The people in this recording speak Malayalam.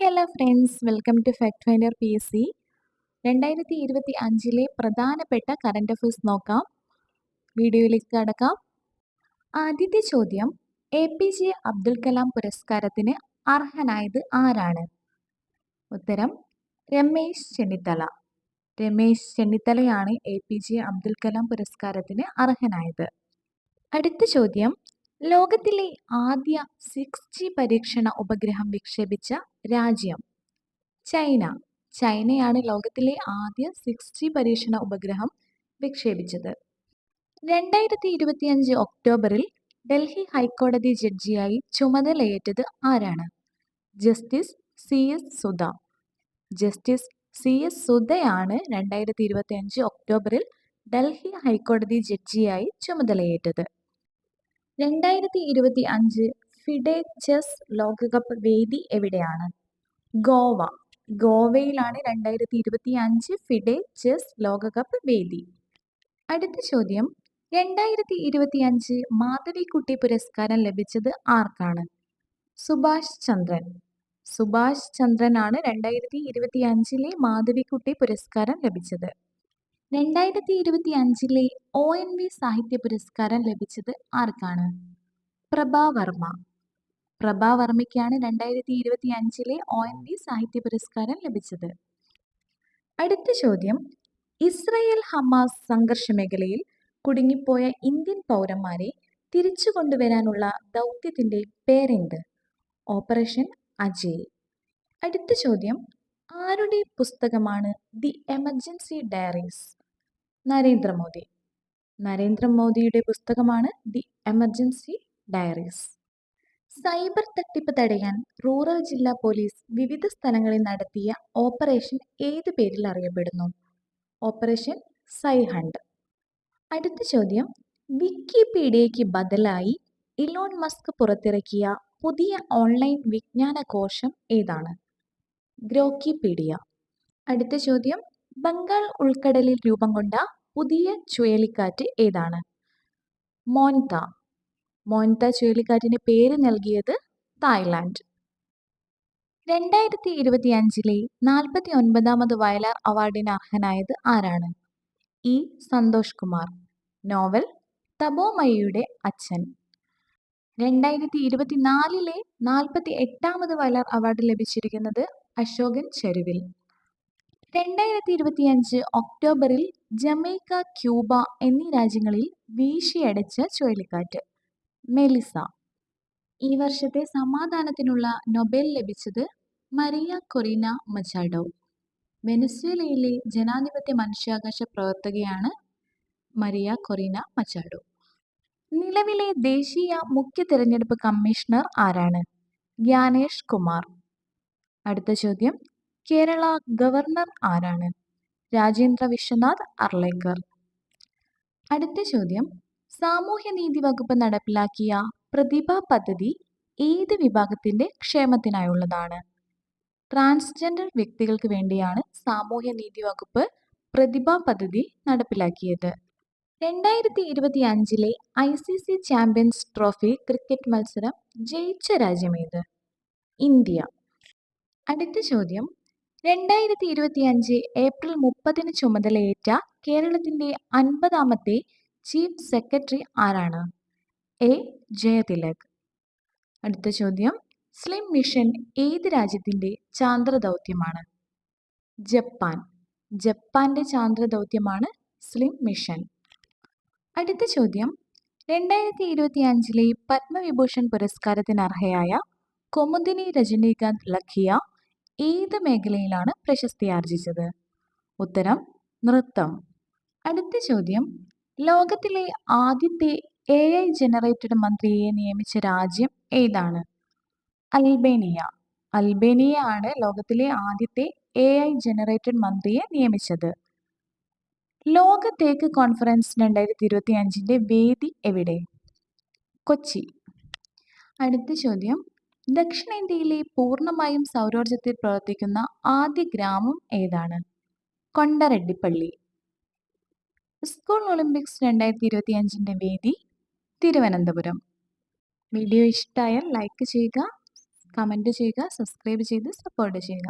Hello friends welcome to fact finder P S C. രണ്ടായിരത്തി ഇരുപത്തി അഞ്ചിലെ പ്രധാനപ്പെട്ട കറണ്ട് അഫയേഴ്സ് നോക്കാം. വീഡിയോയിലേക്ക് കടക്കാം. ആദ്യത്തെ ചോദ്യം A P J Abdul Kalam പുരസ്കാരത്തിന് അർഹനായത് ആരാണ്? ഉത്തരം Ramesh Chennithala. Ramesh ചെന്നിത്തലയാണ് A P J Abdul Kalam പുരസ്കാരത്തിന് അർഹനായത്. അടുത്ത ചോദ്യം ലോകത്തിലെ ആദ്യ സിക്സ് ജി പരീക്ഷണ ഉപഗ്രഹം വിക്ഷേപിച്ച രാജ്യം ചൈന. ചൈനയാണ് ലോകത്തിലെ ആദ്യ സിക്സ് ജി പരീക്ഷണ ഉപഗ്രഹം വിക്ഷേപിച്ചത്. രണ്ടായിരത്തി ഇരുപത്തിയഞ്ച് ഒക്ടോബറിൽ ഡൽഹി ഹൈക്കോടതി ജഡ്ജിയായി ചുമതലയേറ്റത് ആരാണ്? Justice C S Sudha. Justice C S സുധയാണ് രണ്ടായിരത്തി ഇരുപത്തിയഞ്ച് ഒക്ടോബറിൽ ഡൽഹി ഹൈക്കോടതി ജഡ്ജിയായി ചുമതലയേറ്റത്. രണ്ടായിരത്തി ഇരുപത്തി അഞ്ച് ഫിഡെ ചെസ് ലോകകപ്പ് വേദി എവിടെയാണ്? ഗോവ. ഗോവയിലാണ് രണ്ടായിരത്തി ഇരുപത്തി അഞ്ച് ഫിഡെ ചെസ് ലോകകപ്പ് വേദി. അടുത്ത ചോദ്യം. രണ്ടായിരത്തി ഇരുപത്തി അഞ്ച് മാധവിക്കുട്ടി പുരസ്കാരം ലഭിച്ചത് ആർക്കാണ്? സുഭാഷ് ചന്ദ്രൻ. സുഭാഷ് ചന്ദ്രനാണ് രണ്ടായിരത്തി ഇരുപത്തി അഞ്ചിലെ മാധവിക്കുട്ടി പുരസ്കാരം ലഭിച്ചത്. രണ്ടായിരത്തി ഇരുപത്തി അഞ്ചിലെ ഒ എൻ വി സാഹിത്യ പുരസ്കാരം ലഭിച്ചത് ആർക്കാണ്? പ്രഭാവർമ്മ പ്രഭാവർമ്മയ്ക്കാണ് രണ്ടായിരത്തി ഇരുപത്തി അഞ്ചിലെ ഒ എൻ വി സാഹിത്യ പുരസ്കാരം ലഭിച്ചത്. അടുത്ത ചോദ്യം. ഇസ്രയേൽ ഹമാസ് സംഘർഷ മേഖലയിൽ കുടുങ്ങിപ്പോയ ഇന്ത്യൻ പൗരന്മാരെ തിരിച്ചു കൊണ്ടുവരാനുള്ള ദൗത്യത്തിന്റെ പേരെന്ത്? ഓപ്പറേഷൻ അജയ്. അടുത്ത ചോദ്യം. ആരുടെ പുസ്തകമാണ് ദി എമർജൻസി ഡയറീസ്? നരേന്ദ്രമോദി നരേന്ദ്രമോദിയുടെ പുസ്തകമാണ് ദി എമർജൻസി ഡയറീസ്. സൈബർ തട്ടിപ്പ് തടയാൻ റൂറൽ ജില്ലാ പോലീസ് വിവിധ സ്ഥലങ്ങളിൽ നടത്തിയ ഓപ്പറേഷൻ ഏത് പേരിൽ അറിയപ്പെടുന്നു? ഓപ്പറേഷൻ സൈഹണ്ട് അടുത്ത ചോദ്യം. വിക്കിപീഡിയയ്ക്ക് ബദലായി ഇലോൺ മസ്ക് പുറത്തിറക്കിയ പുതിയ ഓൺലൈൻ വിജ്ഞാന കോശം ഏതാണ്? ഗ്രോക്കിപീഡിയ. അടുത്ത ചോദ്യം. ബംഗാൾ ഉൾക്കടലിൽ രൂപം കൊണ്ട പുതിയ ചുഴലിക്കാറ്റ് ഏതാണ്? മോൻത. മോൻത ചുഴലിക്കാറ്റിന് പേര് നൽകിയത് തായ്ലാൻഡ്. രണ്ടായിരത്തി ഇരുപത്തി അഞ്ചിലെ നാൽപ്പത്തി ഒൻപതാമത് വയലാർ അവാർഡിന് അർഹനായത് ആരാണ്? ഇ. സന്തോഷ് കുമാർ. നോവൽ തബോമയുടെ അച്ഛൻ. രണ്ടായിരത്തി ഇരുപത്തിനാലിലെ നാൽപ്പത്തി എട്ടാമത് വയലാർ അവാർഡ് ലഭിച്ചിരിക്കുന്നത് അശോകൻ ചെരുവിൽ. രണ്ടായിരത്തി ഇരുപത്തിയഞ്ച് ഒക്ടോബറിൽ ജമൈക്ക ക്യൂബ എന്നീ രാജ്യങ്ങളിൽ വീശിയടച്ച ചുഴലിക്കാറ്റ്. മെലിസ. ഈ വർഷത്തെ സമാധാനത്തിനുള്ള നൊബേൽ ലഭിച്ചത് മരിയ കൊറീന മച്ചാഡോ. വെനസ്വേലയിലെ ജനാധിപത്യ മനുഷ്യാവകാശ പ്രവർത്തകയാണ് മരിയ കൊറീന മച്ചാഡോ. നിലവിലെ ദേശീയ മുഖ്യ തിരഞ്ഞെടുപ്പ് കമ്മീഷണർ ആരാണ്? ജ്ഞാനേഷ് കുമാർ. അടുത്ത ചോദ്യം. കേരള ഗവർണർ ആരാണ്? രാജേന്ദ്ര വിശ്വനാഥ് അർലേക്കർ. അടുത്ത ചോദ്യം. സാമൂഹ്യനീതി വകുപ്പ് നടപ്പിലാക്കിയ പ്രതിഭ പദ്ധതി ഏത് വിഭാഗത്തിന്റെ ക്ഷേമത്തിനായുള്ളതാണ്? ട്രാൻസ്ജെൻഡർ വ്യക്തികൾക്ക് വേണ്ടിയാണ് സാമൂഹ്യ നീതി വകുപ്പ് പ്രതിഭ പദ്ധതി നടപ്പിലാക്കിയത്. രണ്ടായിരത്തി ഇരുപത്തി അഞ്ചിലെ I C C champions trophy cricket മത്സരം ജയിച്ച രാജ്യമേത്? ഇന്ത്യ. അടുത്ത ചോദ്യം. രണ്ടായിരത്തി ഇരുപത്തി അഞ്ച് ഏപ്രിൽ മുപ്പതിന് ചുമതലയേറ്റ കേരളത്തിന്റെ അൻപതാമത്തെ ചീഫ് സെക്രട്ടറി ആരാണ്? എ. ജയതിലക്. അടുത്ത ചോദ്യം. സ്ലിം മിഷൻ ഏത് രാജ്യത്തിന്റെ ചാന്ദ്ര ദൗത്യമാണ് ജപ്പാൻ. ജപ്പാന്റെ ചാന്ദ്ര ദൗത്യമാണ് സ്ലിം മിഷൻ. അടുത്ത ചോദ്യം. രണ്ടായിരത്തി ഇരുപത്തി അഞ്ചിലെ പത്മവിഭൂഷൺ പുരസ്കാരത്തിന് അർഹയായ കൊമുദിനി രജനീകാന്ത് ലഖിയ ഏത് മേഖലയിലാണ് പ്രശസ്തി ആർജിച്ചത്? ഉത്തരം നൃത്തം. അടുത്ത ചോദ്യം ലോകത്തിലെ ആദ്യത്തെ എ ഐ ജനറേറ്റഡ് മന്ത്രിയെ നിയമിച്ച രാജ്യം ഏതാണ്? അൽബേനിയ. അൽബേനിയ ആണ് ലോകത്തിലെ ആദ്യത്തെ എ ഐ ജനറേറ്റഡ് മന്ത്രിയെ നിയമിച്ചത്. ലോക തേക്ക് കോൺഫറൻസ് രണ്ടായിരത്തി ഇരുപത്തി അഞ്ചിന്റെ വേദി എവിടെ? കൊച്ചി. അടുത്ത ചോദ്യം ദക്ഷിണേന്ത്യയിലെ പൂർണമായും സൗരോർജത്തിൽ പ്രവർത്തിക്കുന്ന ആദ്യ ഗ്രാമം ഏതാണ്? കൊണ്ടറെഡ്ഡിപ്പള്ളി സ്കൂൾ ഒളിമ്പിക്സ് രണ്ടായിരത്തി ഇരുപത്തി അഞ്ചിന്റെ വേദി തിരുവനന്തപുരം. വീഡിയോ ഇഷ്ടമായാൽ ലൈക്ക് ചെയ്യുക കമന്റ് ചെയ്യുക സബ്സ്ക്രൈബ് ചെയ്ത് സപ്പോർട്ട് ചെയ്യുക.